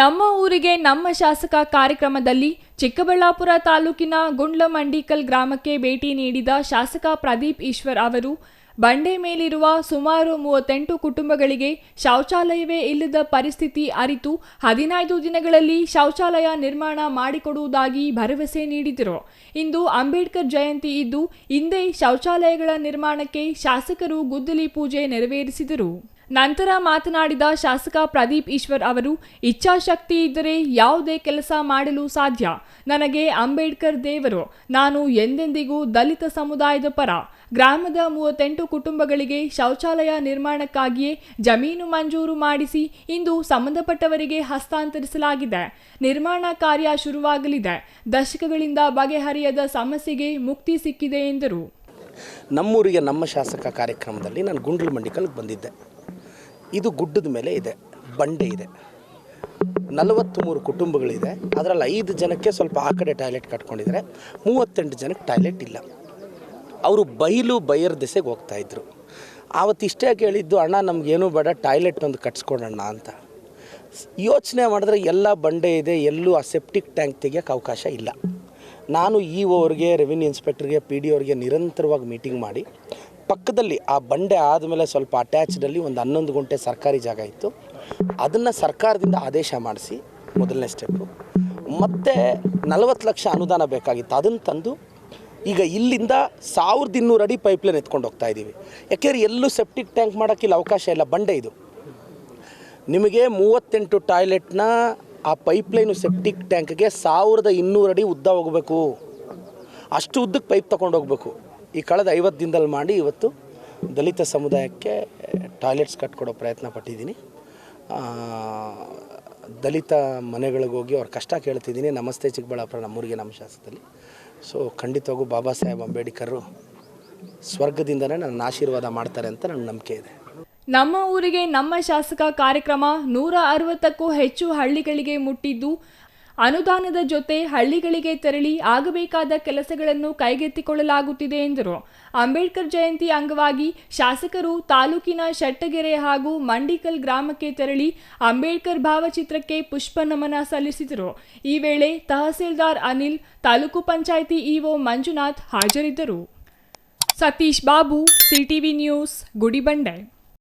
ನಮ್ಮ ಊರಿಗೆ ನಮ್ಮ ಶಾಸಕ ಕಾರ್ಯಕ್ರಮದಲ್ಲಿ ಚಿಕ್ಕಬಳ್ಳಾಪುರ ತಾಲೂಕಿನ ಗುಂಡ್ಲಮಂಡಿಕಲ್ ಗ್ರಾಮಕ್ಕೆ ಭೇಟಿ ನೀಡಿದ ಶಾಸಕ ಪ್ರದೀಪ್ ಈಶ್ವರ್ ಅವರು, ಬಂಡೆ ಮೇಲಿರುವ ಸುಮಾರು ಮೂವತ್ತೆಂಟು ಕುಟುಂಬಗಳಿಗೆ ಶೌಚಾಲಯವೇ ಇಲ್ಲದ ಪರಿಸ್ಥಿತಿ ಅರಿತು ಹದಿನೈದು ದಿನಗಳಲ್ಲಿ ಶೌಚಾಲಯ ನಿರ್ಮಾಣ ಮಾಡಿಕೊಡುವುದಾಗಿ ಭರವಸೆ ನೀಡಿದರು. ಇಂದು ಅಂಬೇಡ್ಕರ್ ಜಯಂತಿ ಇದ್ದು, ಹಿಂದೆ ಶೌಚಾಲಯಗಳ ನಿರ್ಮಾಣಕ್ಕೆ ಶಾಸಕರು ಗುದ್ದಲಿ ಪೂಜೆ ನೆರವೇರಿಸಿದರು. ನಂತರ ಮಾತನಾಡಿದ ಶಾಸಕ ಪ್ರದೀಪ್ ಈಶ್ವರ್ ಅವರು, ಇಚ್ಛಾಶಕ್ತಿ ಇದ್ದರೆ ಯಾವುದೇ ಕೆಲಸ ಮಾಡಲು ಸಾಧ್ಯ. ನನಗೆ ಅಂಬೇಡ್ಕರ್ ದೇವರು. ನಾನು ಎಂದೆಂದಿಗೂ ದಲಿತ ಸಮುದಾಯದ ಪರ. ಗ್ರಾಮದ ಮೂವತ್ತೆಂಟು ಕುಟುಂಬಗಳಿಗೆ ಶೌಚಾಲಯ ನಿರ್ಮಾಣಕ್ಕಾಗಿಯೇ ಜಮೀನು ಮಂಜೂರು ಮಾಡಿಸಿ ಇಂದು ಸಂಬಂಧಪಟ್ಟವರಿಗೆ ಹಸ್ತಾಂತರಿಸಲಾಗಿದೆ. ನಿರ್ಮಾಣ ಕಾರ್ಯ ಶುರುವಾಗಲಿದೆ. ದಶಕಗಳಿಂದ ಬಗೆಹರಿಯದ ಸಮಸ್ಯೆಗೆ ಮುಕ್ತಿ ಸಿಕ್ಕಿದೆ ಎಂದರು. ನಮ್ಮೂರಿಗೆ ನಮ್ಮ ಶಾಸಕ ಕಾರ್ಯಕ್ರಮದಲ್ಲಿ ನಾನು ಗುಂಡ್ಲು ಮಂಡಿಕಲ್ಗೆ ಬಂದಿದ್ದೆ. ಇದು ಗುಡ್ಡದ ಮೇಲೆ ಇದೆ, ಬಂಡೆ ಇದೆ. ನಲವತ್ತ್ಮೂರು ಕುಟುಂಬಗಳಿದೆ. ಅದರಲ್ಲಿ ಐದು ಜನಕ್ಕೆ ಸ್ವಲ್ಪ ಆ ಕಡೆ ಟಾಯ್ಲೆಟ್ ಕಟ್ಕೊಂಡಿದ್ದಾರೆ. ಮೂವತ್ತೆಂಟು ಜನಕ್ಕೆ ಟಾಯ್ಲೆಟ್ ಇಲ್ಲ. ಅವರು ಬಯಲು ಬಯರ್ ದೆಸೆಗೆ ಹೋಗ್ತಾಯಿದ್ರು ಆವತ್ತು ಇಷ್ಟೇ ಕೇಳಿದ್ದು ಅಣ್ಣ ನಮಗೇನು ಬೇಡ, ಟಾಯ್ಲೆಟ್ ಒಂದು ಕಟ್ಸ್ಕೊಡೋಣ ಅಂತ. ಯೋಚನೆ ಮಾಡಿದ್ರೆ ಎಲ್ಲ ಬಂಡೆ ಇದೆ, ಎಲ್ಲೂ ಆ ಸೆಪ್ಟಿಕ್ ಟ್ಯಾಂಕ್ ತೆಗಿಯೋಕೆ ಅವಕಾಶ ಇಲ್ಲ. ನಾನು ಇ ಅವ್ರಿಗೆ, ರೆವಿನ್ಯೂ ಇನ್ಸ್ಪೆಕ್ಟರ್ಗೆ, ಪಿ ಡಿ ಅವ್ರಿಗೆ ನಿರಂತರವಾಗಿ ಮೀಟಿಂಗ್ ಮಾಡಿ ಪಕ್ಕದಲ್ಲಿ ಆ ಬಂಡೆ ಆದಮೇಲೆ ಸ್ವಲ್ಪ ಅಟ್ಯಾಚ್ಡಲ್ಲಿ ಒಂದು ಹನ್ನೊಂದು ಗುಂಟೆ ಸರ್ಕಾರಿ ಜಾಗ ಇತ್ತು. ಅದನ್ನು ಸರ್ಕಾರದಿಂದ ಆದೇಶ ಮಾಡಿಸಿ ಮೊದಲನೇ ಸ್ಟೆಪ್ಪು ಮತ್ತು ನಲವತ್ತು ಲಕ್ಷ ಅನುದಾನ ಬೇಕಾಗಿತ್ತು. ಅದನ್ನು ತಂದು ಈಗ ಇಲ್ಲಿಂದ ಸಾವಿರದ ಇನ್ನೂರು ಅಡಿ ಪೈಪ್ಲೈನ್ ಎತ್ಕೊಂಡು ಹೋಗ್ತಾ ಇದ್ದೀವಿ ಯಾಕೆಂದರೆ ಎಲ್ಲೂ ಸೆಪ್ಟಿಕ್ ಟ್ಯಾಂಕ್ ಮಾಡೋಕ್ಕಿಲ್ಲ ಅವಕಾಶ ಇಲ್ಲ. ಬಂಡೆ ಇದು. ನಿಮಗೆ ಮೂವತ್ತೆಂಟು ಟಾಯ್ಲೆಟ್ನ ಆ ಪೈಪ್ಲೈನು ಸೆಪ್ಟಿಕ್ ಟ್ಯಾಂಕ್ಗೆ ಸಾವಿರದ ಇನ್ನೂರು ಅಡಿ ಉದ್ದ ಹೋಗಬೇಕು. ಅಷ್ಟು ಉದ್ದಕ್ಕೆ ಪೈಪ್ ತೊಗೊಂಡೋಗ್ಬೇಕು ಈ ಕಳೆದ ಐವತ್ತು ದಿನದಲ್ಲಿ ಮಾಡಿ ಇವತ್ತು ದಲಿತ ಸಮುದಾಯಕ್ಕೆ ಟಾಯ್ಲೆಟ್ಸ್ ಕಟ್ಕೊಡೋ ಪ್ರಯತ್ನ ಪಟ್ಟಿದ್ದೀನಿ. ದಲಿತ ಮನೆಗಳಿಗೆ ಹೋಗಿ ಅವ್ರ ಕಷ್ಟ ಕೇಳ್ತಿದ್ದೀನಿ. ನಮಸ್ತೆ ಚಿಕ್ಕಬಳ್ಳಾಪುರ, ನಮ್ಮೂರಿಗೆ, ನಮ್ಮ ಶಾಸ್ತ್ರದಲ್ಲಿ ಸೊ ಖಂಡಿತವಾಗೂ ಬಾಬಾ ಸಾಹೇಬ್ ಅಂಬೇಡ್ಕರು ಸ್ವರ್ಗದಿಂದನೇ ನನ್ನ ಆಶೀರ್ವಾದ ಮಾಡ್ತಾರೆ ಅಂತ ನನ್ನ ನಂಬಿಕೆ ಇದೆ. ನಮ್ಮ ಊರಿಗೆ ನಮ್ಮ ಶಾಸಕ ಕಾರ್ಯಕ್ರಮ ನೂರ ಅರವತ್ತಕ್ಕೂ ಹೆಚ್ಚು ಹಳ್ಳಿಗಳಿಗೆ ಮುಟ್ಟಿದ್ದು ಅನುದಾನದ ಜೊತೆ ಹಳ್ಳಿಗಳಿಗೆ ತೆರಳಿ ಆಗಬೇಕಾದ ಕೆಲಸಗಳನ್ನು ಕೈಗೆತ್ತಿಕೊಳ್ಳಲಾಗುತ್ತಿದೆ ಎಂದರು. ಅಂಬೇಡ್ಕರ್ ಜಯಂತಿ ಅಂಗವಾಗಿ ಶಾಸಕರು ತಾಲೂಕಿನ ಶೆಟ್ಟಗೆರೆ ಹಾಗೂ ಮಂಡಿಕಲ್ ಗ್ರಾಮಕ್ಕೆ ತೆರಳಿ ಅಂಬೇಡ್ಕರ್ ಭಾವಚಿತ್ರಕ್ಕೆ ಪುಷ್ಪ ನಮನ ಸಲ್ಲಿಸಿದರು. ಈ ವೇಳೆ ತಹಸೀಲ್ದಾರ್ ಅನಿಲ್, ತಾಲೂಕು ಪಂಚಾಯಿತಿ ಇಒ ಮಂಜುನಾಥ್ ಹಾಜರಿದ್ದರು. Satish Babu, CTV news, Gudibande.